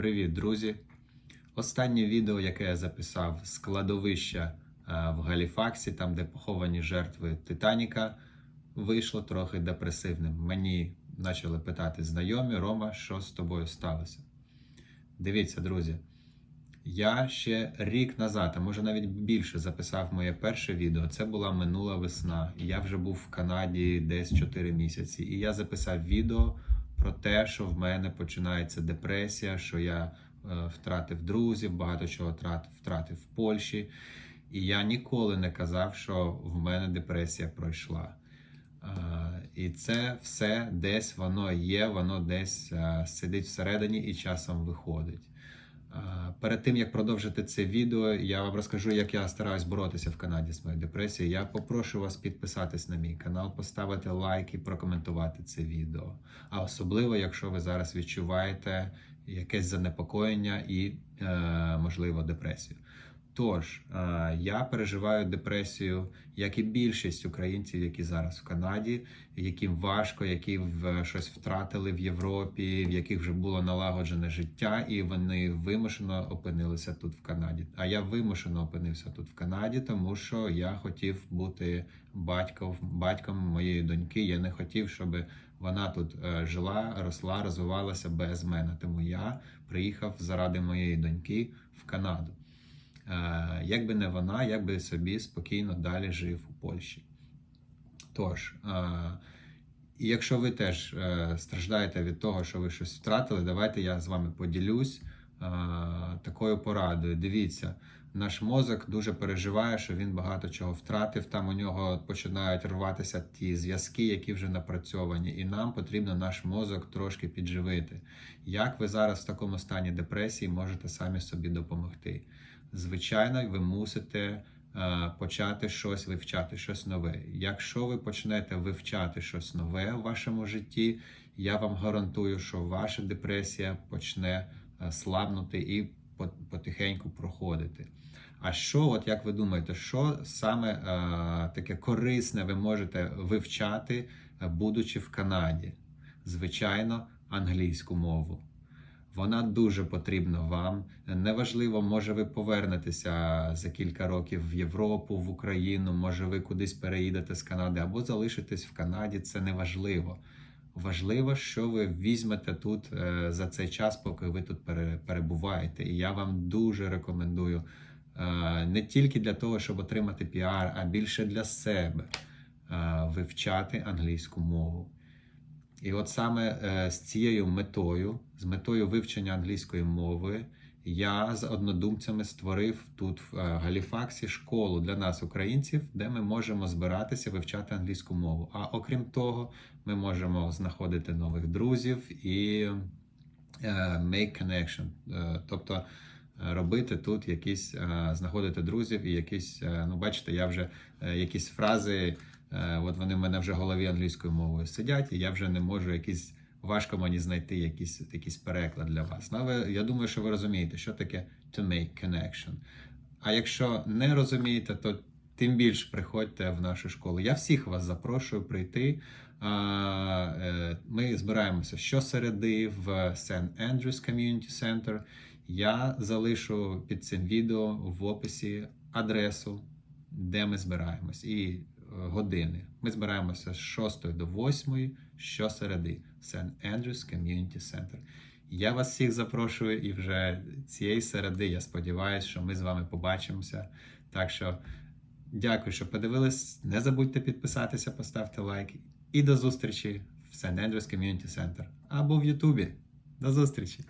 Привіт, друзі! Останнє відео, яке я записав з е, в Галіфаксі, там де поховані жертви Титаніка, вийшло трохи депресивним. Мені почали питати знайомі Рома, що з тобою сталося. Дивіться, друзі, я ще рік назад, а може навіть більше, записав моє перше відео. Це була минула весна. Я вже був в Канаді десь 4 місяці, і я записав відео про те, що в мене починається депресія, що я е, втратив друзів, багато чого трат- втратив в Польщі. І я ніколи не казав, що в мене депресія пройшла. Е, І це все десь воно є, воно десь е, сидить всередині і часом виходить. Перед тим як продовжити це відео, я вам розкажу, як я стараюсь боротися в Канаді з моєю депресією. Я попрошу вас підписатись на мій канал, поставити лайк і прокоментувати це відео. А особливо, якщо ви зараз відчуваєте якесь занепокоєння і, е, можливо, депресію. Тож, е, я переживаю депресію, як і більшість українців, які зараз в Канаді, яким важко, які в щось втратили в Європі, в яких вже було налагоджене життя, і вони вимушено опинилися тут в Канаді. А я вимушено опинився тут в Канаді, тому що я хотів бути батьком, батьком моєї доньки. Я не хотів, щоб вона тут е, жила, росла, розвивалася без мене. Тому я приїхав заради моєї доньки в Канаду. Е, Якби не вона, я би собі спокійно далі жив у Польщі. Тож, е, якщо ви теж е, страждаєте від того, що ви щось втратили, давайте я з вами поділюсь такою порадою. Дивіться, наш мозок дуже переживає, що він багато чого втратив. Там у нього починають рватися ті зв'язки, які вже напрацьовані, і нам потрібно наш мозок трошки підживити. Як ви зараз в такому стані депресії можете самі собі допомогти? Звичайно, ви мусите е, почати щось вивчати, щось нове. Якщо ви почнете вивчати щось нове в вашому житті, я вам гарантую, що ваша депресія почне е, слабнути і потихеньку проходити. А що, от як ви думаєте, що саме е, таке корисне ви можете вивчати, е, будучи в Канаді? Звичайно, англійську мову. Вона дуже потрібна вам. Неважливо, може ви повернетеся за кілька років в Європу, в Україну, може ви кудись переїдете з Канади або залишитесь в Канаді. Це не важливо. Що ви візьмете тут е, за цей час, поки ви тут перебуваєте. І я вам дуже рекомендую е, не тільки для того, щоб отримати піар, а більше для себе е, вивчати англійську мову. І от саме з цією метою, з метою вивчення англійської мови, я з однодумцями створив тут в е, Галіфаксі школу для нас, українців, де ми можемо збиратися вивчати англійську мову. А окрім того, ми можемо знаходити нових друзів і е, make connection, Е, тобто робити тут якісь, знаходити друзів і якісь, ну бачите, я вже якісь фрази. От вони в мене вже в голові англійською мовою сидять, і я вже не можу якісь важко мені знайти якийсь, якийсь переклад для вас. Ну, але я думаю, що ви розумієте, що таке to make connection. А якщо не розумієте, то тим більш приходьте в нашу школу. Я всіх вас запрошую прийти. Е, Ми збираємося щосереди в St. Andrews Community Center. Я залишу під цим відео в описі адресу, де ми збираємось, і години. Ми збираємося з 6 до 8 щосереди в St. Andrews Community Center. Я вас всіх запрошую, і вже цієї середи я сподіваюся, що ми з вами побачимося. Так що дякую, що подивились. Не забудьте підписатися, поставте лайк. І до зустрічі в St. Andrews Community Center або в Ютубі. До зустрічі!